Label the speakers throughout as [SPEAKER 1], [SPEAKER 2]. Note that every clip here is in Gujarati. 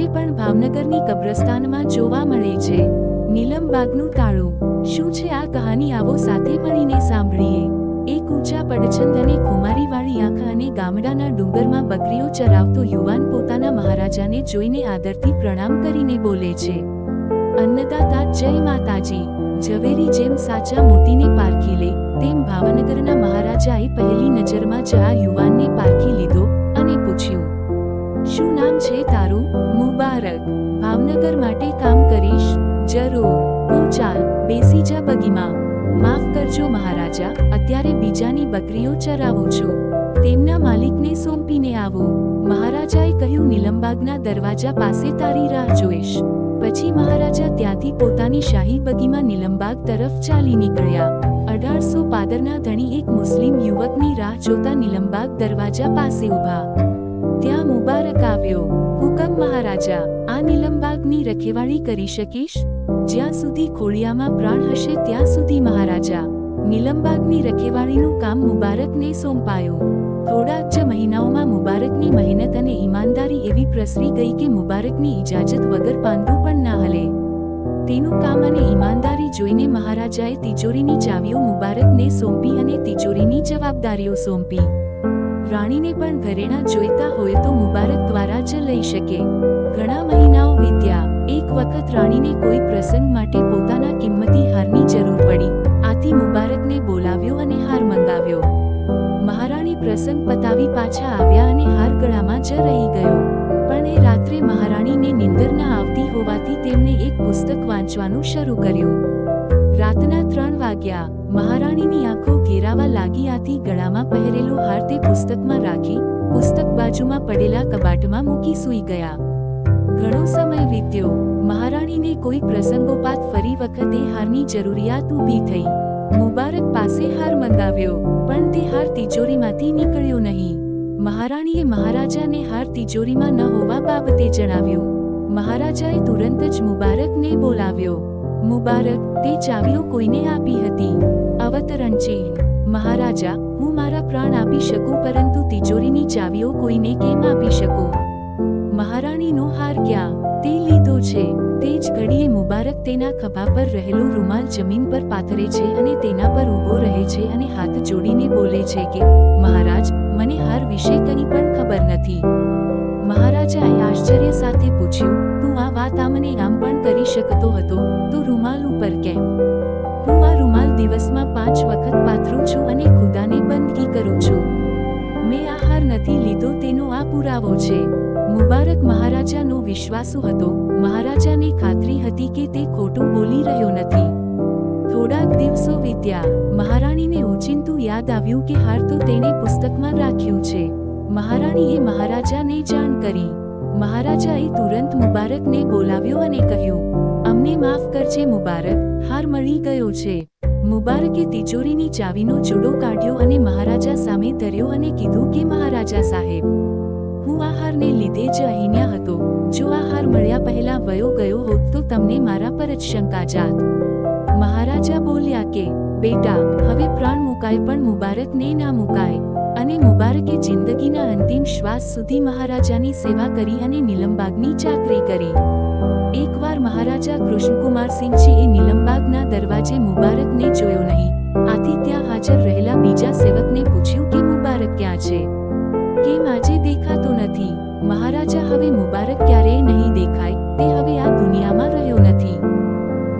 [SPEAKER 1] આજે પણ ભાવનગરની કબ્રસ્તાનમાં જોવા મળે છે. નીલમબાગનું તાળું. શું છે આ કહાની? આવો સાથે મળીને સાંભળીએ. એક ઊંચા પડછંદ અને કુમારીવાળી આંખ અને ગામડાના ડુંગરમાં બકરીઓ ચરાવતો યુવાન પોતાના મહારાજાને જોઈને આદરથી પ્રણામ કરીને બોલે છે. અન્નદાતા, જય માતાજી. ઝવેરી જેમ સાચા મોતીને પારખી લે, તેમ ભાવનગરના મહારાજાએ પહેલી નજરમાં જ આ યુવાનને પારખી લીધો અને પૂછ્યું, શું નામ છે તારું? મુબારક ભાવનગર માટે કામ કરીશ. જરૂર. હું ચાલ. બેસી જા બગીમાં. માફ કરજો મહારાજા. અત્યારે બીજાની બકરીઓ ચરાવું છું. તેમના માલિકને સોંપીને આવો. મહારાજાએ કહ્યું, નીલમબાગના દરવાજા પાસે તારી રાહ જોઈશ. પછી મહારાજા ત્યાંથી પોતાની શાહી બગીમાં નીલમબાગ તરફ ચાલી નીકળ્યા. અઢારસો પાદરના ધણી એક મુસ્લિમ યુવકની રાહ જોતા નીલમબાગ દરવાજા પાસે ઊભા. ત્યાં મુબારક આવ્યો. હુકમ મહારાજા, આ નીલમબાગની રખેવાળી કરી શકીશ? જ્યાં સુધી ખોડિયામાં પ્રાણ હશે ત્યાં સુધી મહારાજા નીલમબાગની રખેવાળીનું કામ મુબારકને સોંપાયું. થોડાક જ મહિનાઓમાં મુબારકની મહેનત અને ઈમાનદારી એવી પ્રસરી ગઈ કે મુબારકની ઇજાજત વગર પાંદડું પણ ના હલે. તેનું કામ અને ઈમાનદારી જોઈને મહારાજાએ તિજોરીની ચાવીઓ મુબારકને સોંપી અને તિજોરીની જવાબદારીઓ સોંપી. રાણીને પણ ઘરેણાં જોઈતા હોય તો મુબારક દ્વારા જ લઈ શકે. ઘણા મહિનાઓ વીત્યા, એક વખત રાણીને કોઈ પ્રસંગ માટે પોતાના કિંમતી હારની જરૂર પડી. આથી મુબારકને બોલાવ્યો અને હાર મંગાવ્યો. મહારાણી પ્રસંગ પતાવી પાછા આવ્યા અને હાર ગળામાં જ રહી ગયો. પણ એ રાત્રે મહારાણીને નિંદર ના આવતી હોવાથી તેમણે એક પુસ્તક વાંચવાનું શરૂ કર્યું. રાતના ત્રણ વાગ્યા, મહારાણીની આંખો ઘેરાવા લાગી આથી ગળામાં પહેરેલો હાર તે પુસ્તકમાં રાખી, પુસ્તક બાજુમાં પડેલા કબાટમાં મૂકી સૂઈ ગયા. ઘણો સમય વીત્યો, મહારાણીને કોઈ પ્રસંગોપાત ફરી વખતે હારની જરૂરિયાત ઊભી થઈ. મુબારક પાસે હાર મંગાવ્યો, પણ તે હાર તિજોરીમાંથી નીકળ્યો નહીં. મહારાણીએ મહારાજાને હાર તિજોરીમાં ન હોવા બાબતે જણાવ્યું. મહારાજાએ તુરંત જ મુબારકને બોલાવ્યો. મુબારક. તે ચાવીઓ કોઈને આપી હતી. અવતરણ ચેન. મહારાજા, હું મારા પ્રાણ આપી શકું, પરંતુ તિજોરીની ચાવીઓ કોઈને કેમ આપી શકું? મહારાણીનો હાર ક્યાં? તે લીધો છે. તે જ ઘડીએ મુબારક તેના ખભા પર રહેલો રૂમાલ જમીન પર પાથરે છે અને તેના પર ઊભો રહે છે અને હાથ જોડીને બોલે છે કે, મહારાજ, મને હાર વિશે કંઈ પણ ખબર નથી. મહારાજાએ આશ્ચર્ય સાથે પૂછ્યું શકતો હતો, તો રૂમાલ ઉપર કેમ? હું આ રૂમાલ દિવસમાં પાંચ વખત પાથરું છું અને ખુદાને બંદગી કરું છું. મેં આ હાર નથી લીધો, તેનો આ પુરાવો છે. મુબારક મહારાજાનો વિશ્વાસુ હતો. મહારાજાને ખાતરી હતી કે તે ખોટું બોલી રહ્યો નથી. થોડાક દિવસો વીત્યા. મહારાણીને ઓચિંતું યાદ આવ્યું કે હાર તો તેણે પુસ્તકમાં રાખ્યું છે. મહારાણીએ મહારાજાને જાણ કરી. મહારાજાએ તુરંત મુબારકને બોલાવ્યો અને કહ્યું, અમને માફ કરજે મુબારક, હાર મળી ગયો છે. મુબારકે તિજોરીની ચાવીનો જોડો કાઢ્યો અને મહારાજા સામે ધર્યો અને કીધું કે, મહારાજા સાહેબ, હું આ હારને લીધે જ અહીંયા હતો. જો આ હાર મળ્યા પહેલા વયો ગયો હોત તો તમને મારા પર જ શંકા જાત મહારાજા બોલ્યા કે, બેટા, હવે પ્રાણ મુકાય પણ મુબારકને ના મુકાય. અને મુબારકે જિંદગીના અંતિમ શ્વાસ સુધી મહારાજાની સેવા કરી અને નીલમબાગની ચાકરી કરી. એકવાર મહારાજા કૃષ્ણકુમારસિંહજીએ નીલમબાગના દરવાજે મુબારકને જોયો નહીં. આથી ત્યાં હાજર રહેલા બીજા સેવકને પૂછ્યું કે મુબારક ક્યાં છે? કેમ આજે દેખાતો નથી? મહારાજા હવે મુબારક ક્યારેય નહીં દેખાય. તે હવે આ દુનિયામાં રહ્યો નથી.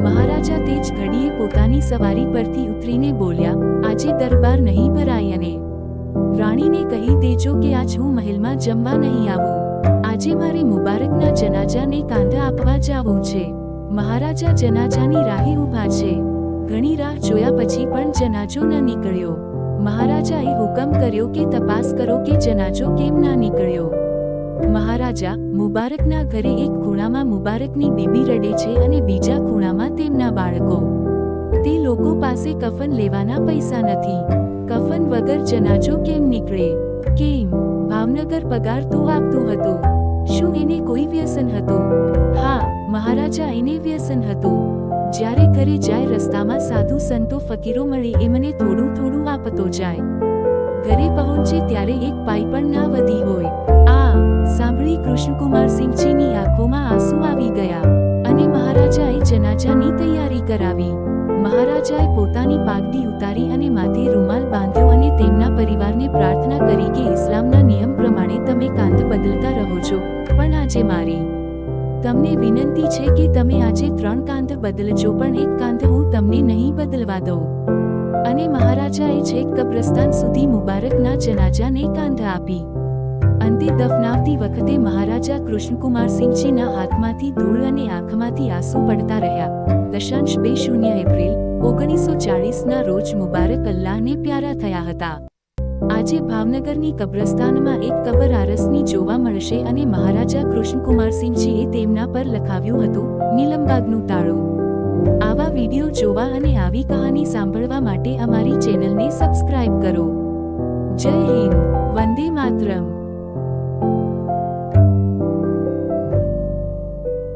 [SPEAKER 1] મહારાજા તે જ ઘડીએ પોતાની સવારી પરથી ઉતરીને બોલ્યા, આજે દરબાર નહીં ભરાય અને રાણીને કહી દેજો કે આજ હું મહેલમાં જમવા નહીં આવું. આજે મારે મુબારકના જનાજાને કાંધા આપવા જાવું છે. મહારાજા જનાજાની રાહે ઊભા છે. ઘણી રાહ જોયા પછી પણ જનાજો ન નીકળ્યો. મહારાજાએ હુકમ કર્યો કે તપાસ કરો કે જનાજો કેમ ના નીકળ્યો. મહારાજા મુબારકના ઘરે એક ખૂણામાં મુબારકની બીબી રડે છે અને બીજા ખૂણામાં તેમના બાળકો. તે લોકો પાસે કફન લેવાના પૈસા નથી. કફન વગર જનાજો કેમ નીકળે? કેમ? ભાવનગર પગાર તો આપતું હતું. શું એને કોઈ વ્યસન હતું? હા, મહારાજા એને વ્યસન હતું. જ્યારે ઘરે જાય રસ્તામાં સાધુ સંતો ફકીરો મળે એ મને થોડું થોડું આપતો જાય. ઘરે પહોંચે ત્યારે એક પાઈ પણ ના વધી હોય. આ, સાંભળી કૃષ્ણકુમારસિંહજીની આંખોમાં આંસુ આવી ગયા. અને મહારાજાએ જનાજાની તૈયારી કરાવી. મહારાજાએ પોતાની પાઘડી ઉતારી અને માથે રૂમાલ બાંધ્યો અને તેમના પરિવારને પ્રાર્થના કરી કે ઇસ્લામના નિયમ પ્રમાણે તમે કાંધ બદલતા રહો છો. પણ આજે મારી તમને વિનંતી છે કે તમે આજે ત્રણ કાંધ બદલજો, પણ એક કાંધ હું તમને નહીં બદલવા દઉં. અને મહારાજાએ છેક કબ્રસ્તાન સુધી મુબારકના જનાજાને કાંધ આપી. અંતે દફનાવતી વખતે મહારાજા કૃષ્ણકુમારસિંહજીના હાથમાંથી ધૂળ અને આંખમાંથી આંસુ પડતા રહ્યા. દશાંશ બે શૂન્ય એપ્રિલ, ઓગણીસો ચાળીસના રોજ મુબારક અલ્લાહને પ્યારા થયા હતા. આજે ભાવનગરની કબ્રસ્તાનમાં એક કબર આરસની જોવા મળશે અને મહારાજા કૃષ્ણકુમારસિંહજીએ તેમના પર લખાવ્યું હતું, નીલમબાગનું તાળું. આવા વિડિયો જોવા અને આવી કહાની સાંભળવા માટે અમારી ચેનલને સબસ્ક્રાઇબ કરો. જય હિન્દ, વંદે માતરમ.